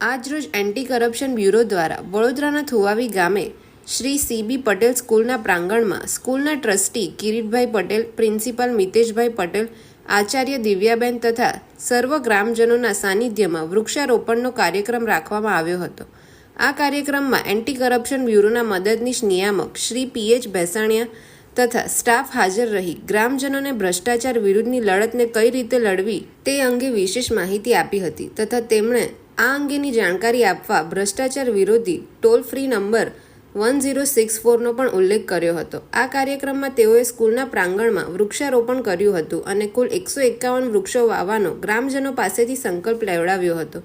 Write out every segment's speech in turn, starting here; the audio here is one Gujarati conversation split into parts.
આજરોજ એન્ટી કરપ્શન બ્યુરો દ્વારા વડોદરાના થુવાવી ગામે શ્રી સીબી પટેલ સ્કૂલના પ્રાંગણમાં સ્કૂલના ટ્રસ્ટી કિરીટભાઈ પટેલ, પ્રિન્સિપાલ મિતેશભાઈ પટેલ, આચાર્ય દિવ્યાબેન તથા સર્વ ગ્રામજનોના સાનિધ્યમાં વૃક્ષારોપણનો કાર્યક્રમ રાખવામાં આવ્યો હતો. આ કાર્યક્રમમાં એન્ટી કરપ્શન બ્યુરોના મદદનીશ નિયામક શ્રી પીએચ ભેસાણિયા તથા સ્ટાફ હાજર રહી ગ્રામજનોને ભ્રષ્ટાચાર વિરુદ્ધની લડતને કઈ રીતે લડવી તે અંગે વિશેષ માહિતી આપી હતી તથા તેમણે આ અંગેની જાણકારી આપવા ભ્રષ્ટાચાર વિરોધી toll free number one zero six ફોરનો પણ ઉલ્લેખ કર્યો હતો. આ કાર્યક્રમમાં તેઓએ સ્કૂલના પ્રાંગણમાં વૃક્ષારોપણ કર્યું હતું અને કુલ એકસો એકાવન વૃક્ષો વાવવાનો ગ્રામજનો પાસેથી સંકલ્પ લેવડાવ્યો હતો.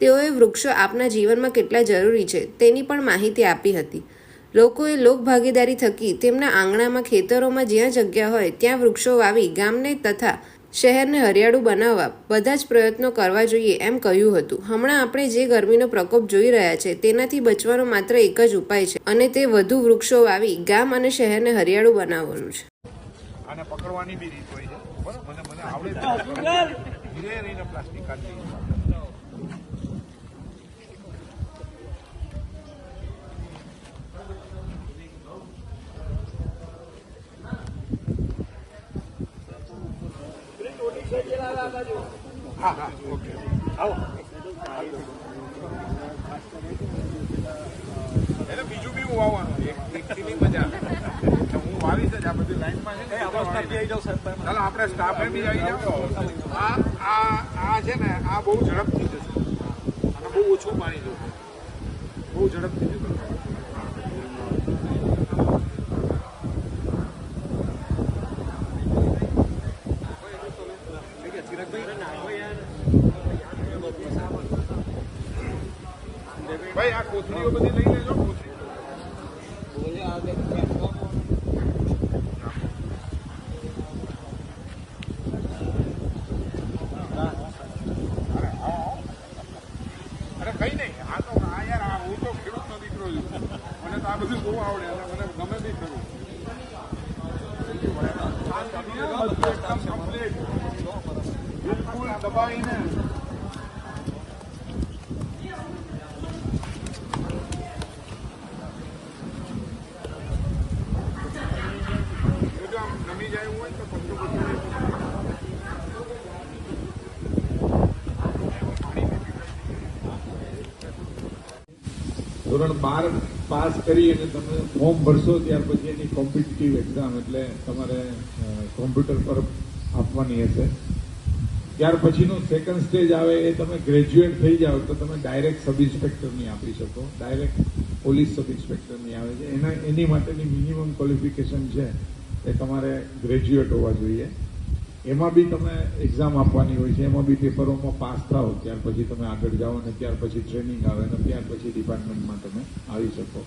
તેઓએ વૃક્ષો આપના જીવનમાં કેટલા જરૂરી છે તેની પણ માહિતી આપી હતી. લોકોએ લોકભાગીદારી થકી તેમના આંગણામાં ખેતરોમાં જ્યાં જગ્યા હોય ત્યાં વૃક્ષો વાવી ગામને તથા શહેરને હરિયાળું બનાવવા બધા જ પ્રયત્નો કરવા જોઈએ એમ કહ્યું હતું. હમણાં આપણે જે ગરમીનો પ્રકોપ જોઈ રહ્યા છે તેનાથી બચવાનો માત્ર એક જ ઉપાય છે અને તે વધુ વૃક્ષો વાવી ગામ અને શહેરને હરિયાળું બનાવવાનું છે. આને પકડવાની બી રીત હોય છે. મને મને આવડે ધીરે રહીને પ્લાસ્ટિક કાઢી હા હા ઓકે. આવો એટલે બીજું બી હું વાવવાનું એક એકથી મજા હું વાવીશ જ આ બધી લાઈનમાં છે ચાલો આપણે સ્ટાફે બી આવી જાઓ. આ આ આ છે ને આ બહુ ઝડપથી જશે. અને બહુ ઓછું પાણી જોશે. બહુ ઝડપથી જશે. ભાઈ, આ કોથળીઓ બધી લઈ લેજો અરે, કઈ નહીં. આ તો, આ યાર, આ હું તો ખેડૂતનો દીકરો છું. મને તો આ બધું બહુ આવડે અને મને ગમે બી ખરું. બિલકુલ દબાઈને જો આમ નમી જાય એવું હોય તો પગલું પગલું ધોરણ બાર પાસ કરી અને તમે ફોર્મ ભરશો ત્યાર પછી એની કોમ્પિટિટિવ એક્ઝામ એટલે તમારે કોમ્પ્યુટર પર આપવાની હશે. ત્યાર પછીનો સેકન્ડ સ્ટેજ આવે એ તમે ગ્રેજ્યુએટ થઈ જાઓ તો તમે ડાયરેક્ટ સબ ઇન્સ્પેક્ટરની આપી શકો. ડાયરેક્ટ પોલીસ સબ ઇન્સ્પેક્ટરની આવે છે. એના, એની માટેની મિનિમમ ક્વોલિફિકેશન છે. એ તમારે ગ્રેજ્યુએટ હોવા જોઈએ. એમાં બી તમે એક્ઝામ આપવાની હોય છે, એમાં બી પેપરોમાં પાસ થાઓ, ત્યાર પછી તમે આગળ જાઓ અને ત્યાર પછી ટ્રેનિંગ આવે અને ત્યાર પછી ડિપાર્ટમેન્ટમાં તમે આવી શકો.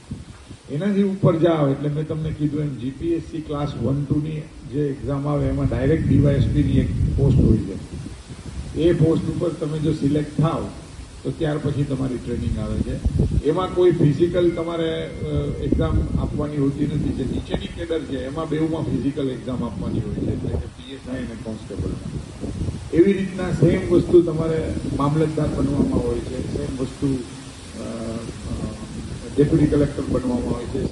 એનાથી ઉપર જાઓ, એટલે મેં તમને કીધું એમ જીપીએસસી ક્લાસ વન ટુની જે એક્ઝામ આવે, એમાં ડાયરેક્ટ ડીવાયએસપીની એક પોસ્ટ હોય છે. એ પોસ્ટ ઉપર તમે જો સિલેક્ટ થાવ તો ત્યાર પછી તમારી ટ્રેનિંગ આવે છે. એમાં કોઈ ફિઝિકલ તમારે એક્ઝામ આપવાની હોતી નથી. જે નીચેની કેડર છે, એમાં બેઉમાં ફિઝિકલ એક્ઝામ આપવાની હોય છે. એટલે કે પીએસઆઈ અને કોન્સ્ટેબલમાં એવી રીતના સેમ વસ્તુ તમારે મામલતદાર બનવામાં હોય છે. સેમ વસ્તુ ડેપ્યુટી કલેક્ટર બનવામાં હોય છે.